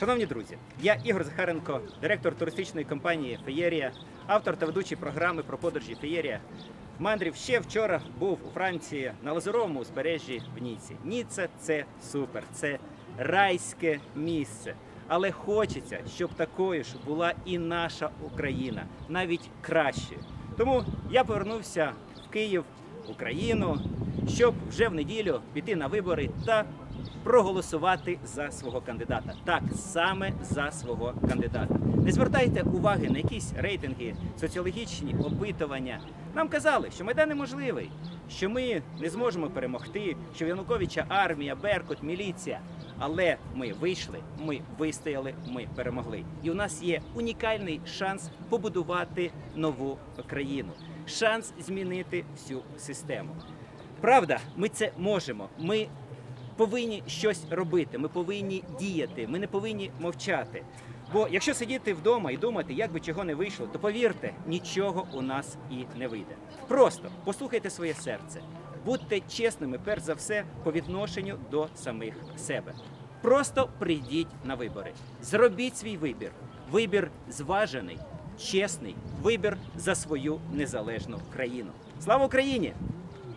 Шановні друзі, я Ігор Захаренко, директор туристичної компанії Феєрія, автор та ведучий програми про подорожі Феєрія. Мандрів ще вчора був у Франції на лазуровому узбережжі в Ніці. Ніца це супер, це райське місце. Але хочеться, щоб такою ж була і наша Україна, навіть кращою. Тому я повернувся в Київ, Україну, щоб вже в неділю піти на вибори та проголосувати за свого кандидата. Так, саме за свого кандидата. Не звертайте уваги на якісь рейтинги, соціологічні опитування. Нам казали, що Майдан неможливий, що ми не зможемо перемогти, що Януковича армія, Беркут, міліція. Але ми вийшли, ми вистояли, ми перемогли. І у нас є унікальний шанс побудувати нову країну, шанс змінити всю систему. Правда, ми це можемо. Ми повинні щось робити. Ми повинні діяти. Ми не повинні мовчати. Бо якщо сидіти вдома і думати, як би чого не вийшло, то повірте, нічого у нас і не вийде. Просто послухайте своє серце, будьте чесними, перш за все, по відношенню до самих себе. Просто прийдіть на вибори, зробіть свій вибір. Вибір зважений, чесний, вибір за свою незалежну країну. Слава Україні!